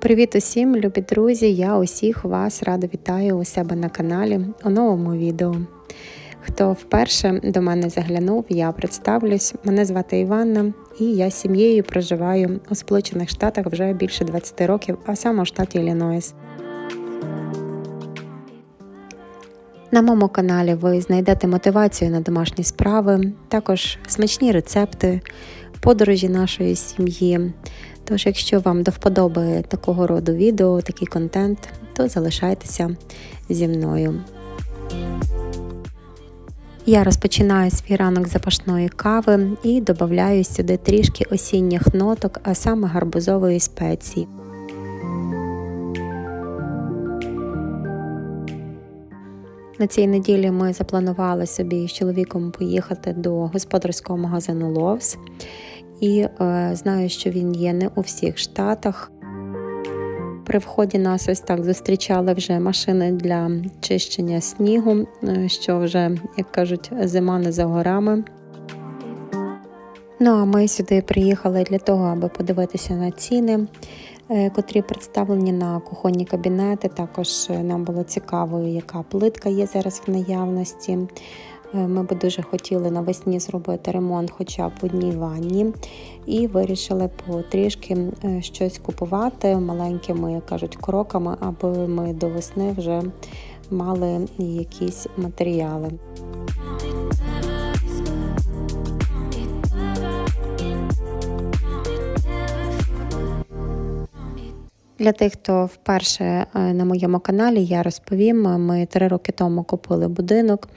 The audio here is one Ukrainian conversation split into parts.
Привіт усім, любі друзі! Я усіх вас радо вітаю у себе на каналі у новому відео. Хто вперше до мене заглянув, я представлюсь. Мене звати Іванна, і я з сім'єю проживаю у Сполучених Штатах вже більше 20 років, а саме у штаті Іллінойс. На моєму каналі ви знайдете мотивацію на домашні справи, також смачні рецепти, подорожі нашої сім'ї. Тож, якщо вам до вподоби такого роду відео, такий контент, то залишайтеся зі мною. Я розпочинаю свій ранок запашної кави і додаю сюди трішки осінніх ноток, а саме гарбузової спеції. На цій неділі ми запланували собі з чоловіком поїхати до господарського магазину Ловс. І е, знаю, що він є не у всіх штатах. При вході нас ось так зустрічали вже машини для чищення снігу, е, що вже, як кажуть, зима не за горами. Ну а ми сюди приїхали для того, аби подивитися на ціни, е, котрі представлені на кухонні кабінети. Також нам було цікаво, яка плитка є зараз в наявності. Е, Ми би дуже хотіли навесні зробити ремонт хоча б в одній ванні, і вирішили потрішки е, щось купувати маленькими, як кажуть, кроками, аби ми до весни вже мали якісь матеріали. Для тих, хто вперше е, на моєму каналі, я розповім, ми три роки тому купили будинок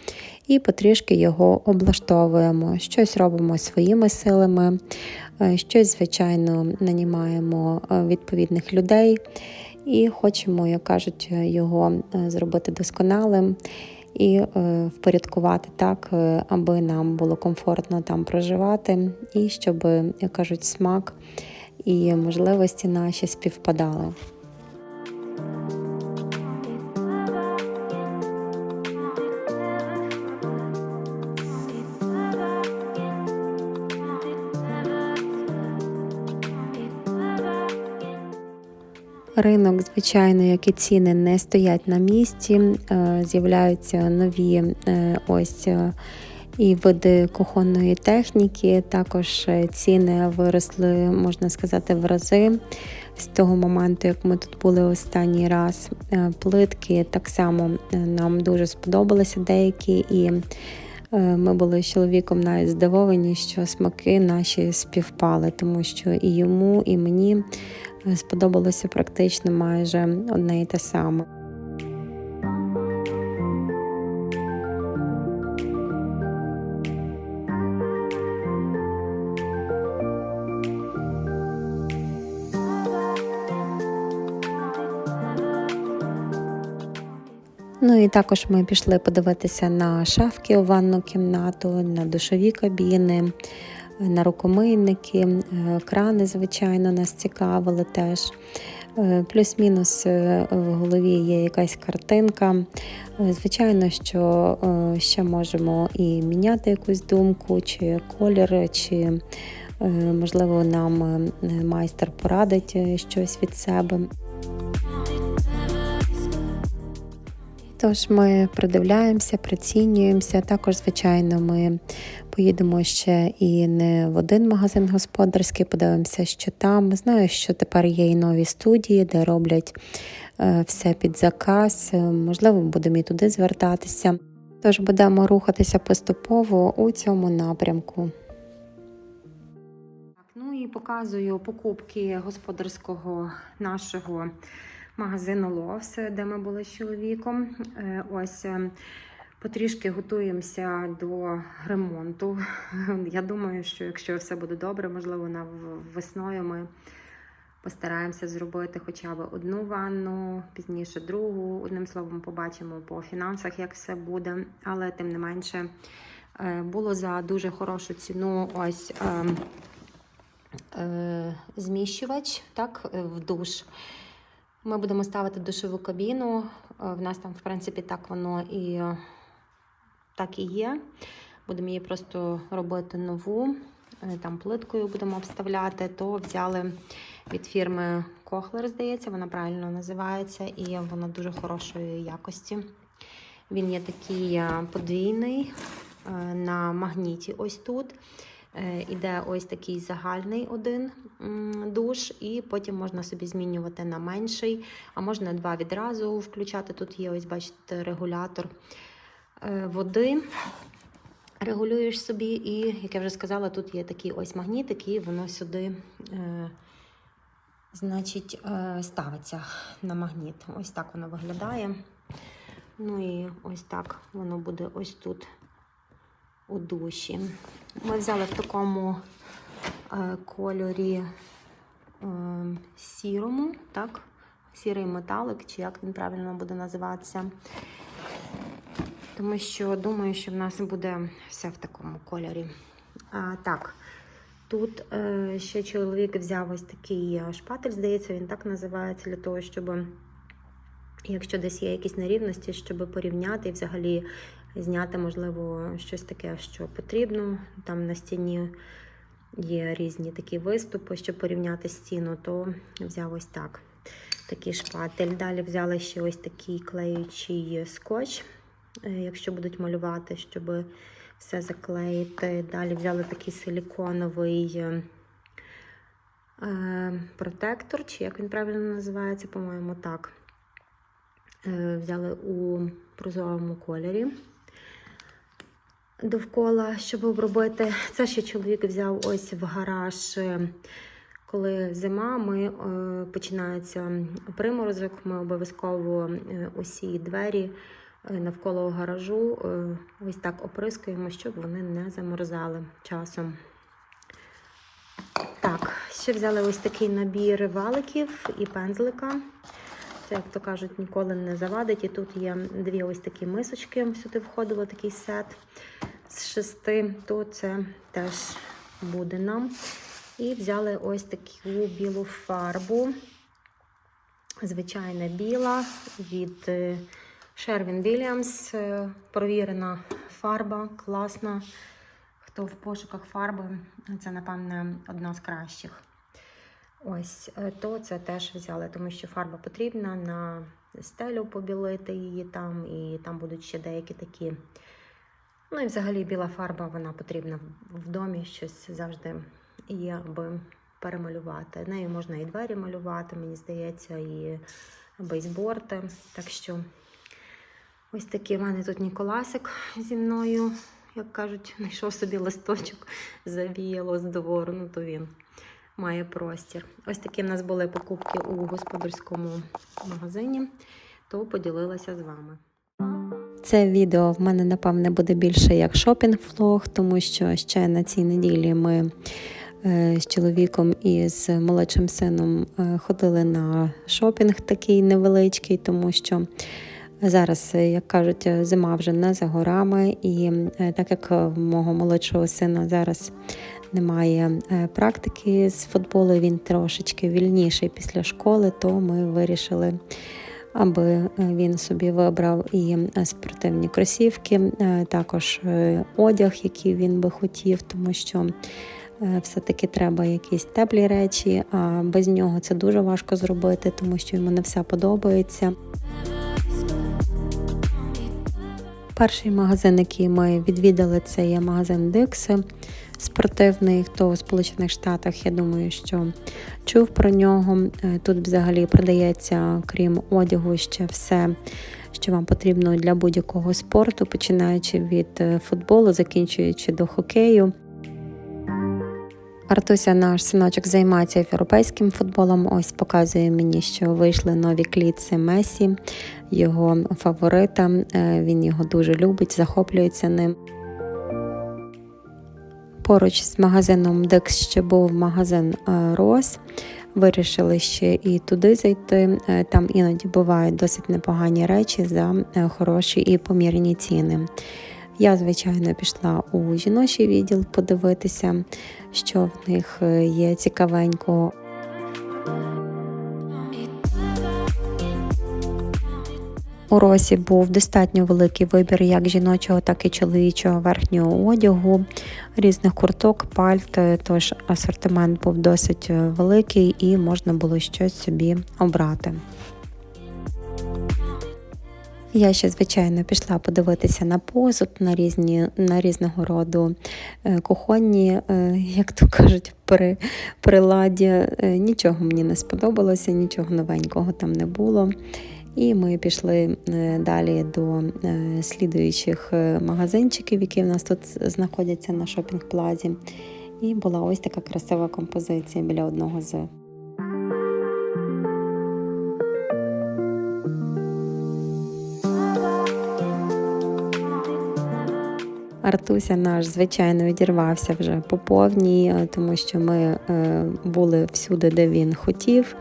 і потрішки його облаштовуємо. Щось робимо своїми силами, е, щось, звичайно, нанімаємо е, відповідних людей і хочемо, як кажуть, його зробити досконалим. І е, впорядкувати так, е, аби нам було комфортно там проживати, і щоб, як кажуть, смак і можливості наші співпадали. Ринок, звичайно, як і ціни, не стоять на місці, е, з'являються нові е, ось е, і види кухонної техніки. Також ціни виросли, можна сказати, в рази з того моменту, як ми тут були останній раз. Плитки так само нам дуже сподобалися деякі, і ми були з чоловіком навіть здивовані, що смаки наші співпали, тому що і йому, і мені сподобалося практично майже одне і те саме. І також ми пішли подивитися на шафки у ванну кімнату, на душові кабіни, на рукомийники, крани, звичайно, нас цікавили теж. Плюс-мінус в голові є якась картинка. Звичайно, що ще можемо і міняти якусь думку, чи колір, чи, можливо, нам майстер порадить щось від себе. Тож ми придивляємося, прицінюємося. Також, звичайно, ми поїдемо ще і не в один магазин господарський, подивимося, що там. Знаю, що тепер є і нові студії, де роблять все під заказ. Можливо, будемо і туди звертатися. Тож будемо рухатися поступово у цьому напрямку. Ну і показую покупки господарського нашого магазину Ловс, де ми були з чоловіком. Ось потрішки готуємося до ремонту. Я думаю, що якщо все буде добре, можливо, на весною ми постараємося зробити хоча б одну ванну, пізніше другу. Одним словом, побачимо по фінансах, як все буде. Але тим не менше було за дуже хорошу ціну ось е, е, зміщувач так, в душ. Ми будемо ставити душову кабіну. В нас там, в принципі, так воно і так і є. Будемо її просто робити нову, там плиткою будемо обставляти, то взяли від фірми Кохлер, здається, вона правильно називається, і вона дуже хорошої якості. Він є такий е, подвійний е, на магніті. Ось тут. Е, Іде ось такий загальний один душ, і потім можна собі змінювати на менший, а можна два відразу включати. Тут є, ось, бачите, регулятор е, води. Регулюєш собі, і, як я вже сказала, тут є такий ось магнітик, і воно сюди, е, значить, ставиться на магніт. Ось так воно виглядає. Ну і ось так воно буде ось тут у душі. Ми взяли в такому е, кольорі е, сірому, так? Сірий металик, чи як він правильно буде називатися. Тому що думаю, що в нас буде все в такому кольорі. А, так, тут е, ще чоловік взяв ось такий шпатель, здається, він так називається, для того, щоб, якщо десь є якісь нерівності, щоб порівняти і взагалі зняти, можливо, щось таке, що потрібно. Там на стіні є різні такі виступи, щоб порівняти стіну, то взяв ось так. Такий шпатель. Далі взяли ще ось такий клеючий скотч, е, якщо будуть малювати, щоб все заклеїти. Далі взяли такий силіконовий е, е, протектор, чи як він правильно називається, по-моєму, так. Взяли у прозорому кольорі довкола, щоб обробити. Це ще чоловік взяв ось в гараж. Коли зима, ми е, починається приморозок, ми обов'язково е, усі двері е, навколо гаражу ось так оприскуємо, щоб вони не замерзали часом. Так, ще взяли ось такий набір валиків і пензлика. Це, як то кажуть, ніколи не завадить. І тут є дві ось такі мисочки, сюди входило такий сет з шести, то це теж буде нам. І взяли ось таку білу фарбу. Звичайна біла від Sherwin Williams. Е, Провірена фарба, класна. Хто в пошуках фарби, це, напевне, одна з кращих. Ось, е, то це теж взяли, тому що фарба потрібна на стелю побілити її там, і там будуть ще деякі такі. Ну і взагалі біла фарба вона потрібна в- домі, щось завжди є, аби перемалювати. Нею можна і двері малювати, мені здається, і бейсборди. Так що ось такий в мене тут Ніколасик зі мною, як кажуть, знайшов собі листочок, завіяло з двору, ну то він має простір. Ось такі в нас були покупки у господарському магазині, то поділилася з вами. Це відео в мене, напевне, буде більше як шопінг-влог, тому що ще на цій неділі ми е, з чоловіком і з молодшим сином е, ходили на шопінг такий невеличкий, тому що зараз, е, як кажуть, зима вже не за горами, і так як в мого молодшого сина зараз немає е, практики з футболу, він трошечки вільніший після школи, то ми вирішили аби е, він собі вибрав і е, спортивні кросівки, також одяг, який він би хотів, тому що все-таки треба якісь теплі речі, а без нього це дуже важко зробити, тому що йому не все подобається. Перший магазин, який ми відвідали, це є магазин Dixie спортивний. Хто у Сполучених Штатах, я думаю, що чув про нього. Е, Тут взагалі продається, крім одягу, ще все, що вам потрібно для будь-якого спорту, починаючи від е, футболу, закінчуючи до хокею. Артуся, наш синочок, займається європейським футболом. Ось показує мені, що вийшли нові клітси Месі, його фаворита. Е, Він його дуже любить, захоплюється ним. Поруч з магазином Декс ще був магазин е, Рос. Вирішили ще і туди зайти. Е, Там іноді бувають досить непогані речі за е, хороші і помірні ціни. Я, звичайно, пішла у жіночий відділ подивитися, що в них є цікавенького. У Росі був достатньо великий вибір як жіночого, так і чоловічого верхнього одягу, різних курток, пальт. Тож асортимент був досить е, великий і можна було щось собі обрати. Я ще, звичайно, пішла подивитися на посуд, на різні на різного роду е, кухонні, е, як то кажуть, при, приладі. Нічого мені не сподобалося, нічого новенького там не було. І ми пішли е, далі до е, слідуючих е, магазинчиків, які в нас тут знаходяться на шопінг-плазі. І була ось така красива композиція біля одного з. Артуся наш, звичайно, відірвався вже по повній, тому що ми були всюди, де він хотів.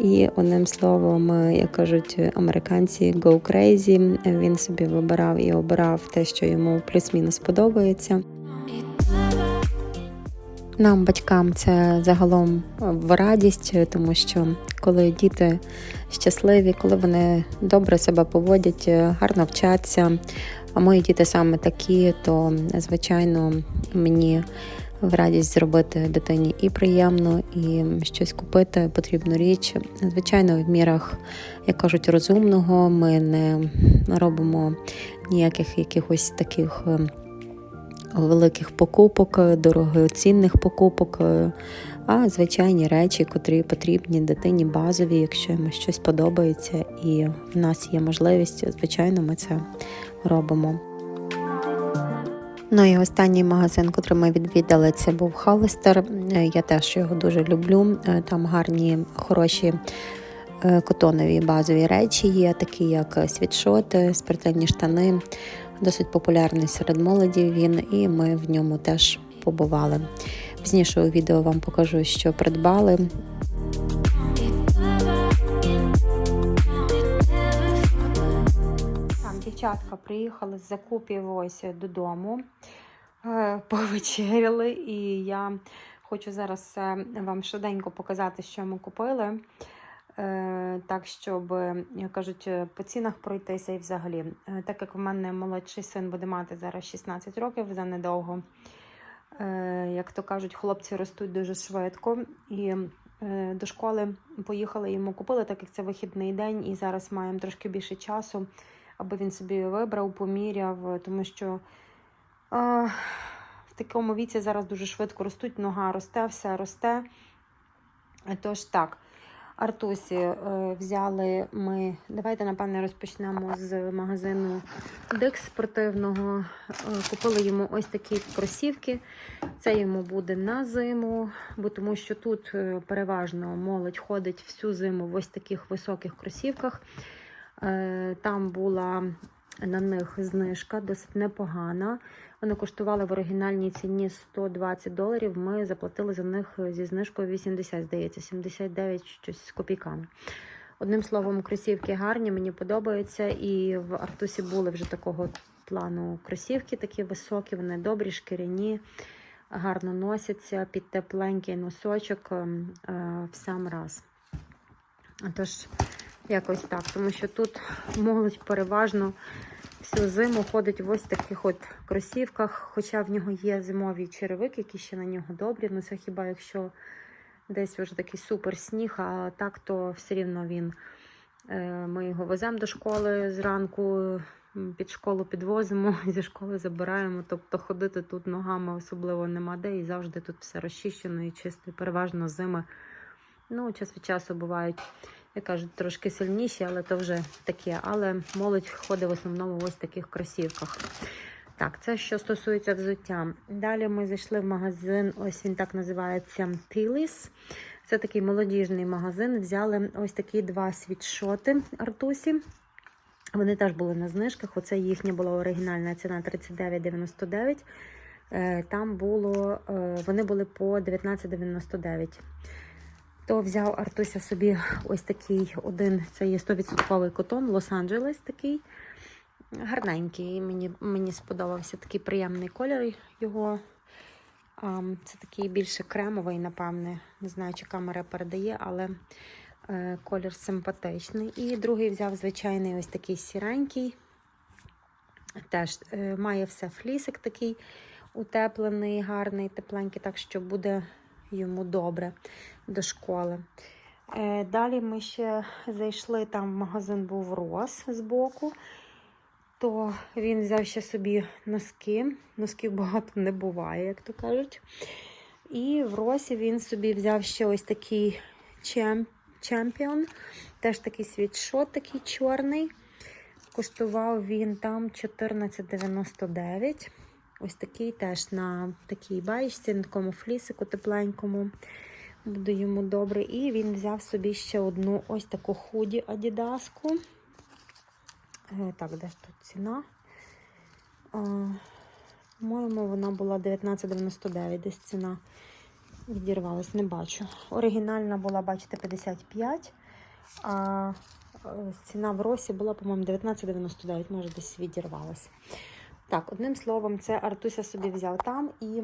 І одним словом, е, як кажуть американці, go crazy, Він собі вибирав і обирав те, що йому плюс-мінус подобається. Нам, батькам, це загалом в радість, тому що коли діти щасливі, коли вони добре себе поводять, гарно вчаться, а мої діти саме такі, то звичайно мені в радість зробити дитині і приємно, і щось купити потрібну річ. Звичайно, в мірах, як кажуть, розумного ми не робимо ніяких якихось таких великих покупок, дорогоцінних покупок, а звичайні речі, котрі потрібні дитині базові, якщо йому щось подобається, і в нас є можливість, звичайно, ми це робимо. Ну і останній магазин, котрий ми відвідали, це був Халестер. Я теж його дуже люблю. Там гарні, хороші котонові базові речі є, такі як світшоти, спортивні штани. Досить популярний серед молоді він, і ми в ньому теж побували. Пізніше у відео вам покажу, що придбали. Дівчатка приїхали з закупів ось додому, повечеряли, і я хочу зараз вам швиденько показати, що ми купили. Так, щоб, як кажуть, по цінах пройтися і взагалі. Так як у мене молодший син буде мати зараз 16 років за недовго, як то кажуть, хлопці ростуть дуже швидко. І до школи поїхали йому купили, так як це вихідний день, і зараз маємо трошки більше часу, аби він собі вибрав, поміряв, тому що в такому віці зараз дуже швидко ростуть, нога росте, все росте. Тож так. Артусі взяли ми. Давайте, напевне, розпочнемо з магазину Дикс спортивного. Купили йому ось такі кросівки. Це йому буде на зиму, бо тому що тут переважно молодь ходить всю зиму в ось таких високих кросівках. Там була на них знижка досить непогана. Вони коштували в оригінальній ціні 120 доларів. Ми заплатили за них зі знижкою 80, здається, 79 щось з копійками. Одним словом, кросівки гарні, мені подобаються. І в Артусі були вже такого плану кросівки, такі високі, вони добрі, шкіряні, гарно носяться під тепленький носочок в сам раз. Тож, якось так, тому що тут молодь переважно всю зиму ходить в ось таких от кросівках, хоча в нього є зимові черевики, які ще на нього добрі. Ну це хіба якщо десь вже такий супер сніг, а так то все рівно він. Ми його веземо до школи зранку, під школу підвозимо, зі школи забираємо. Тобто ходити тут ногами особливо нема де, і завжди тут все розчищено і чисто, переважно зими. Ну, час від часу бувають як кажуть, трошки сильніші, але то вже таке. Але молодь ходить в основному в таких кросівках. Так, це що стосується взуття. Далі ми зайшли в магазин, ось він так називається Тиліс. Це такий молодіжний магазин. Взяли ось такі два світшоти Артусі. Вони теж були на знижках. Оце їхня була оригінальна ціна 39,99. Там було, вони були по 19,99 то взяв Артуся собі ось такий один, це є 100% котон, Лос-Анджелес такий. Гарненький. Мені мені сподобався такий приємний кольор його. Це такий більше кремовий, напевне. Не знаю, чи камера передає, але Е, Колір симпатичний. І другий взяв звичайний ось такий сіренький. Теж е, має все флісик такий утеплений, гарний, тепленький, так що буде йому добре до школи. Е, Далі ми ще зайшли, там в магазин був Рос збоку, то він взяв ще собі носки. Носків багато не буває, як то кажуть. І в Росі він собі взяв ще ось такий чемпіон, теж такий світшот, такий чорний. Коштував він там 14,99. Ось такий теж на такій баєчці, на такому флісику тепленькому. Буде йому добре. І він взяв собі ще одну ось таку худі адідаску. Е, Так, де ж тут ціна? А, По-моєму, вона була 19,99, десь ціна відірвалась, не бачу. Оригінальна була, бачите, 55, а е, ціна в Росі була, по-моєму, 19,99, може десь відірвалася. Так, одним словом, це Артуся собі взяв там. І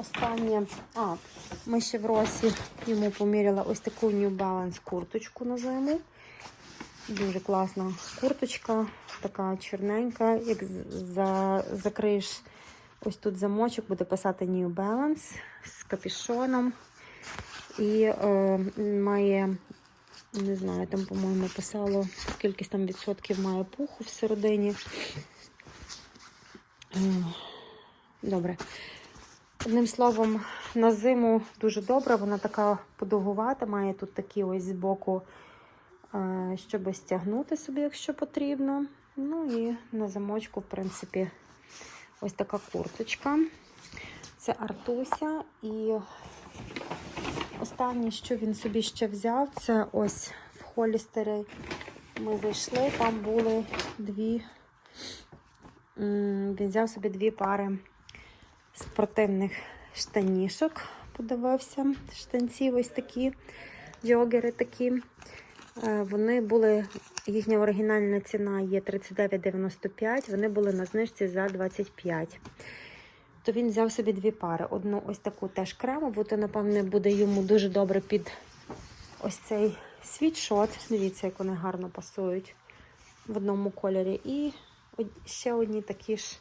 останнє, а, ми ще в Росі йому поміряли ось таку New Balance курточку на зиму. Дуже класна курточка, така чорненька. Як за, закриєш ось тут замочок, буде писати New Balance з капюшоном. І е, має, не знаю, там, по-моєму, писало, скільки там відсотків має пуху всередині. Добре. Одним словом, на зиму дуже добра, вона така подовгувата, має тут такі ось збоку, е, щоб стягнути собі, якщо потрібно. Ну і на замочку, в принципі, ось така курточка. Це Артуся. І останнє, що він собі ще взяв, це ось в Холістері ми зайшли, там були дві. Він взяв собі дві пари спортивних штанішок. Подивився. Штанці ось такі, джогери такі. Е, Вони були, їхня оригінальна ціна є 39,95, вони були на знижці за 25. То він взяв собі дві пари. Одну ось таку теж кремову, то, напевне, буде йому дуже добре під ось цей світшот. Дивіться, як вони гарно пасують в одному кольорі. І ще одні такі ж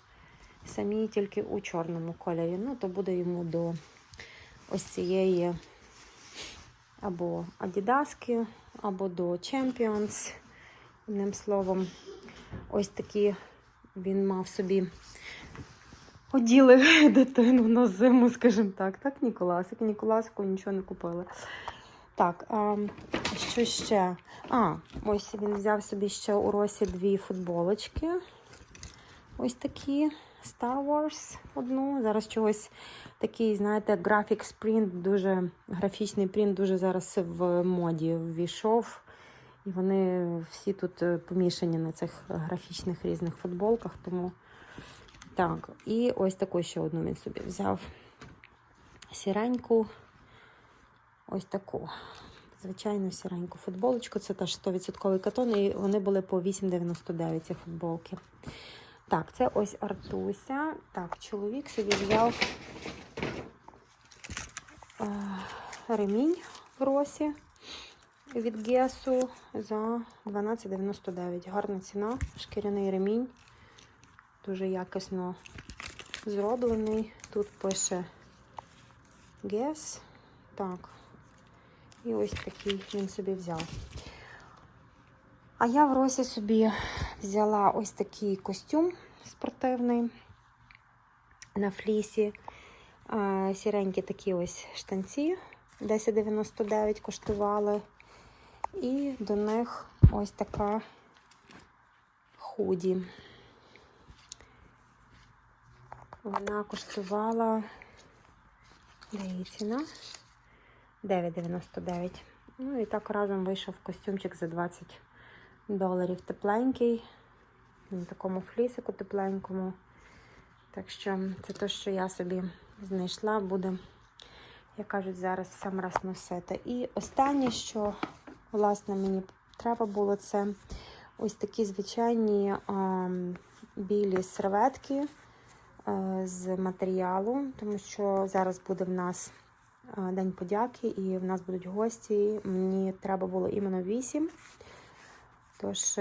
самі, тільки у чорному кольорі. Ну, то буде йому до ось цієї або Адідаски, або до Champions. Одним словом, ось такі він мав собі оділи дитину на зиму, скажімо так. Так, Ніколасик? Ніколасику нічого не купили. Так, а, що ще? А, ось він взяв собі ще у Росі дві футболочки. Ось такі. Star Wars одну. Зараз чогось такий, знаєте, graphics print, дуже графічний принт, дуже зараз в моді ввійшов. І вони всі тут е, помішані на цих графічних різних футболках. Тому так, і ось таку ще одну він собі взяв. Сіреньку. Ось таку. Звичайну сіреньку футболочку. Це теж 100% катон, і вони були по 8,99 ці футболки. Так, це ось Артуся. Так, чоловік собі взяв е, ремінь в росі від Гесу за 12,99. Гарна ціна, шкіряний ремінь. Дуже якісно зроблений. Тут пише Guess. Так. І ось такий він собі взяв. А я в Росі собі взяла ось такий костюм спортивний на флісі. Сіренькі такі ось штанці 10,99 коштували. І до них ось така худі. Вона коштувала де її ціна? 9,99. Ну і так разом вийшов костюмчик за 20 доларів. Тепленький. На такому флісику тепленькому. Так що це те, що я собі знайшла, буде, як кажуть, зараз в сам раз носити. І останнє, що, власне, мені треба було, це ось такі звичайні а, білі серветки а, з матеріалу, тому що зараз буде в нас е, День подяки, і в нас будуть гості. Мені треба було іменно 8, тож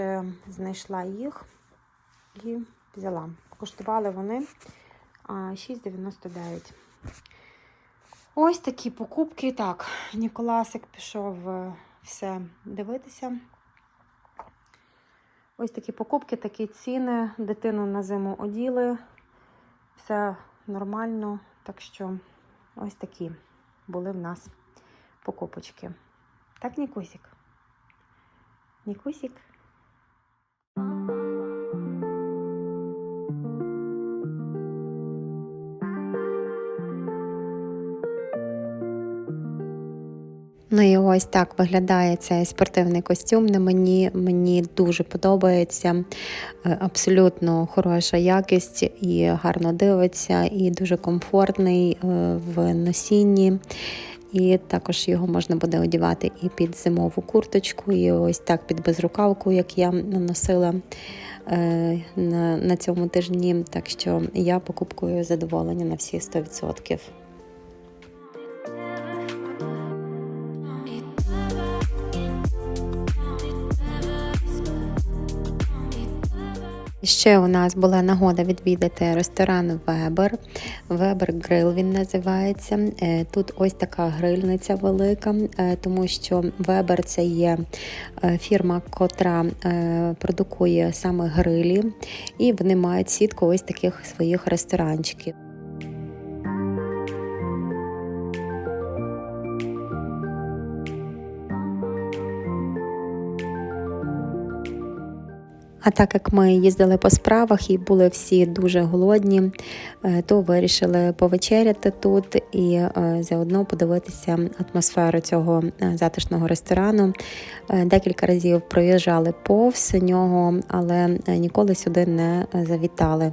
знайшла їх і взяла. Коштували вони 6,99. Ось такі покупки. Так, Ніколасик пішов е, все дивитися. Ось такі покупки, такі ціни. Дитину на зиму оділи. Все нормально. Так що ось такі були в нас покупочки. Так, Нікусік? Нікусік? Ну і ось так виглядає цей спортивний костюм на мені. Мені дуже подобається. Е, Абсолютно хороша якість і гарно дивиться, і дуже комфортний е, в носінні. І також його можна буде одягати і під зимову курточку, і ось так під безрукавку, як я наносила е, на цьому тижні. Так що я покупкою задоволення на всі 100%. Ще у нас була нагода відвідати ресторан Вебер. Вебер Грил він називається. Е, Тут ось така грильниця велика, е, тому що Вебер це є е, фірма, котра продукує саме грилі, і вони мають сітку ось таких своїх ресторанчиків. А так як ми їздили по справах і були всі дуже голодні, е, то вирішили повечеряти тут і е, заодно подивитися атмосферу цього е, затишного ресторану. Декілька разів проїжджали повз нього, але ніколи сюди не завітали.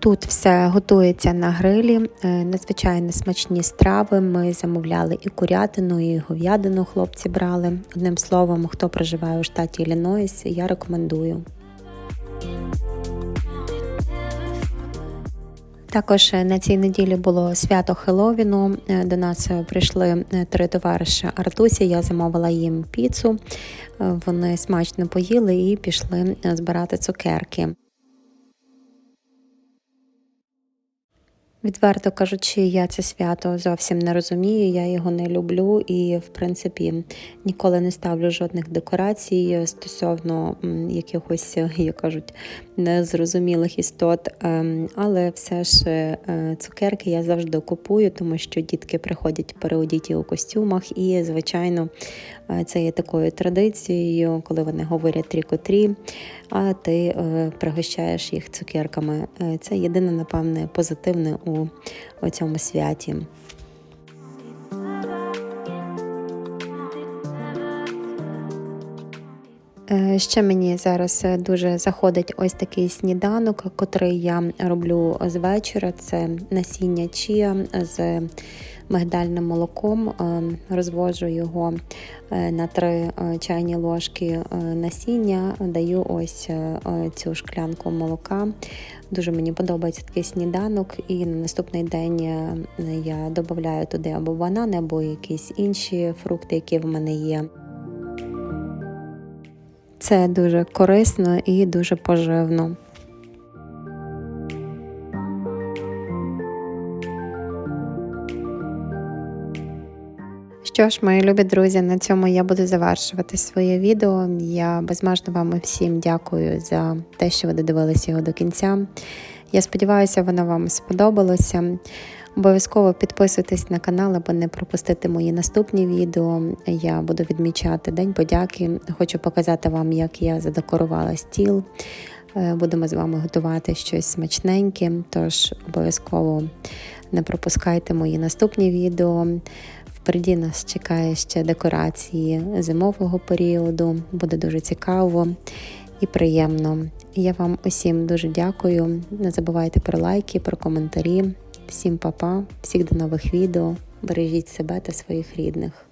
Тут все готується на грилі, надзвичайно смачні страви. Ми замовляли і курятину, і говядину хлопці брали. Одним словом, хто проживає у штаті Іллінойс, я рекомендую. Також на цій неділі було свято Хеловіну. До нас прийшли три товариші Артусі. Я замовила їм піцу. Вони смачно поїли і пішли збирати цукерки. Відверто кажучи, я це свято зовсім не розумію, я його не люблю і, в принципі, ніколи не ставлю жодних декорацій стосовно якихось, як кажуть, незрозумілих істот. Ем, але все ж е, цукерки я завжди купую, тому що дітки приходять переодіті у костюмах, і, звичайно, е, це є такою традицією, коли вони говорять трі-котрі, а ти е, пригощаєш їх цукерками. Це єдине, напевне, позитивне у, цьому святі. Е, ще мені зараз е, дуже заходить ось такий сніданок, котрий я роблю з вечора. Це насіння чія з мигдальним молоком. Е, розвожу його на три чайні ложки насіння, даю ось цю шклянку молока. Дуже мені подобається такий сніданок, і на наступний день я додаю туди або банани, або якісь інші фрукти, які в мене є. Це дуже корисно і дуже поживно. Що ж, мої любі друзі, на цьому я буду завершувати своє відео. Я безмежно вам всім дякую за те, що ви додивилися його до кінця. Я сподіваюся, воно вам сподобалося. Обов'язково підписуйтесь на канал, аби не пропустити мої наступні відео. Я буду відмічати День подяки. Хочу показати вам, як я задекорувала стіл. Е, будемо з вами готувати щось смачненьке, тож обов'язково не пропускайте мої наступні відео. Впереді нас чекає ще декорації зимового періоду. Буде дуже цікаво і приємно. Я вам усім дуже дякую. Не забувайте про лайки, про коментарі. Всім па-па, всіх до нових відео. Бережіть себе та своїх рідних.